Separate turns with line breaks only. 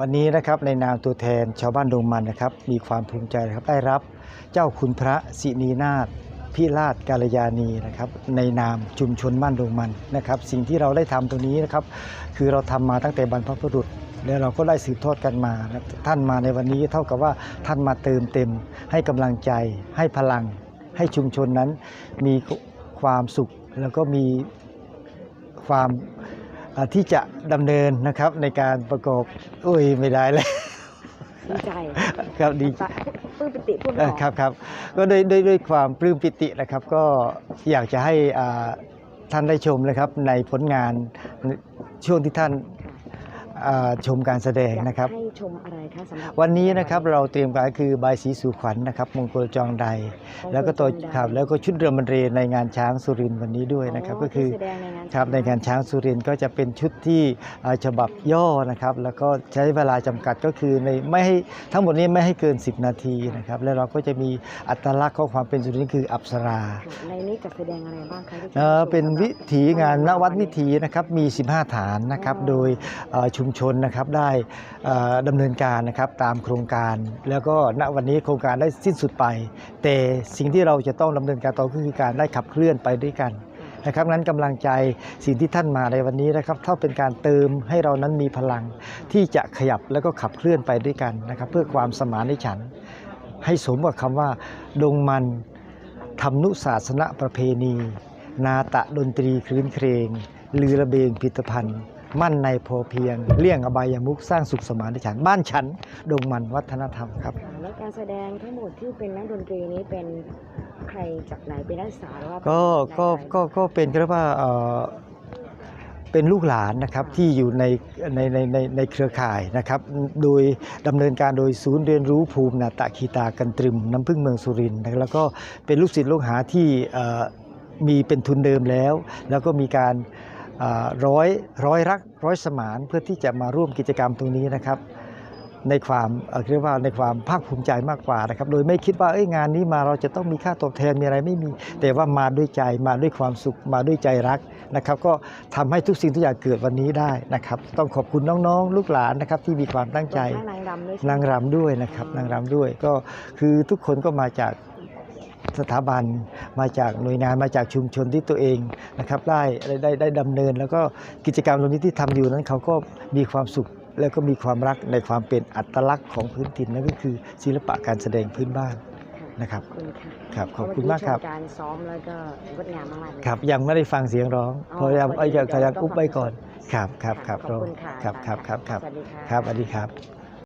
วันนี้นะครับในนามตัวแทนชาวบ้านดงมันนะครับ มีความภูมิใจนะครับได้รับเจ้าคุณพระสินีนาถพิราชกาลยานีนะครับในนามชุมชนบ้านดงมันนะครับ สิ่งที่เราได้ทำตรงนี้นะครับคือเราทำมาตั้งแต่บรรพบุรุษแล้วเราก็ได้สืบทอดกันมา ท่านมาในวันนี้เท่ากับว่าท่านมาเติมเต็ม ให้กำลังใจ ให้พลัง ให้ชุมชนนั้นมีความสุขแล้วก็มีความ ที่จะดำเนินนะครับในการประกอบอุ้ยไม่ได้เลย
ดีใจ
ครับดี
ปะปลื้มปิติพูด
เอ่
ต่
อ
อ
ครับครับก็ด้วยด้วยด้วยความปลื้มปิตินะครับก็อยากจะให้อ่าท่านได้ชมนะครับในผลงานช่วงที่ท่าน อ่าชมการแสดง
อยาก
นะครับ
ให้ชมอะไรคะสำหรับ
วันนี้นะครับเราเตรียมการคือใบายสีสู่ขวัญนะครับ มงคลจองใด แล้วก็ตัวครับแล้วก็ชุดเรือมันเรในงานช้างสุรินทร์วันนี้ด้วยนะครับ ก็คือ
ที่แสดงในงาน
ครับในงานช้างสุรินทร์ก็จะเป็นชุดที่อ่าฉบับย่อนะครับ แล้วก็ใช้เวลาจำกัดก็คือในไม่ให้ทั้งหมดนี้ไม่ให้เกิน 10 นาทีนะครับ แล้วเราก็จะมีอัตลักษณ์ของความเป็นสุรินทร์คืออัปสรา
ค่ะในนี้จัดแสดงอะไรบ้างคะที่จะ
เอ่อ
ให้ชม
เป็นวิถีงานนวัดวิ
ถี
ถีนะครับมี 15 ฐานนะครับ โดยเอ่อชุมชนนะครับได้เอ่อดำเนินการนะครับตามโครงการ แล้วก็ณวันนี้โครงการได้สิ้นสุดไป แต่สิ่งที่เราจะต้องดำเนินการต่อคือการได้ขับเคลื่อนไปด้วยกันนะครับนั้นกำลังใจสิ่งที่ท่านมาในวันนี้นะครับเท่าเป็นการเติมให้เรานั้นมีพลัง ที่จะขยับแล้วก็ขับเคลื่อนไปด้วยกันนะครับ เพื่อความสมานฉันท์ให้สมกับคำว่า ดงมันธรรมนุศาสนประเพณี นาตะดนตรีคลื่นเครงลือระเบงพิพิธภัณฑ์ มั่นในพอเพียง เลี่ยงอบายมุกสร้างสุขสมานฉันท์บ้านฉันดงมันวัฒนธรรมครับ
ค่ะแล้วการแสดงทั้งหมดที่เป็นนักดนตรีนี้เป็นใครจากไหนเป็นนักศึกษาหรือว่า
ก็
เป็น
ก็
นัอะไร
ก็ก็เป็นเรียกว่าเอ่อเป็นลูกหลานนะครับที่อยู่ในในในในในเครือข่ายนะครับ โดยดำเนินการโดยศูนย์เรียนรู้ภูมินาตะคีตากันตรึมน้ำพึ่งเมืองสุรินทร์นะครับแล้วก็เป็นลูกศิษย์ลูกหาที่เอ่อมีเป็นทุนเดิมแล้ว แล้วก็มีการเอ่อ ร้อยร้อยรักร้อยสมานเพื่อที่จะมาร่วมกิจกรรมตรงนี้นะครับ ในความเอ่อเรียกว่าในความภาคภูมิใจมากกว่านะครับ โดยไม่คิดว่าเอ้ยงานนี้มาเราจะต้องมีค่าตอบแทนมีอะไรไม่มี แต่ว่ามาด้วยใจมาด้วยความสุขมาด้วยใจรักนะครับ ก็ทำให้ทุกสิ่งทุกอย่างเกิดวันนี้ได้นะครับ ต้องขอบคุณน้องๆ ลูกหลานนะครับที่มีความตั้งใจ
รวมทั้งนางรำด้วยใช่ไหม
นางรำด้วยนะครับนางรำด้วยก็คือทุกคนก็มาจาก สถาบันมาจากหน่วยงานมาจากชุมชนที่ตัวเองนะครับได้ได้ได้ได้ดำเนิน แล้วก็กิจกรรมตรงนี้ที่ทำอยู่นั้นเขาก็มีความสุขแล้วก็มีความรักในความเป็นอัตลักษณ์ของพื้นถิ่นนั่นก็คือศิลปะการแสดงพื้นบ้าน
ค่ะ
นะครับ
ขอบคุณค่ะ
ครับขอบคุณมากครับ
เอการซ้อมแล้วก็งดงามมากๆเลย
ครับยังไม่ได้ฟังเสียงร้อง
อ๋อ
พยายาม
พอดี
เอาอยาก
เดี๋ยว
อยาก
เราต้อง
อุบไว้
ฟัง
ก่อนครับครับครับ
ขอบคุณค่ะ
ครับครับครับครับ
สวัสดีค่ะ
ครับสวัสดีครับ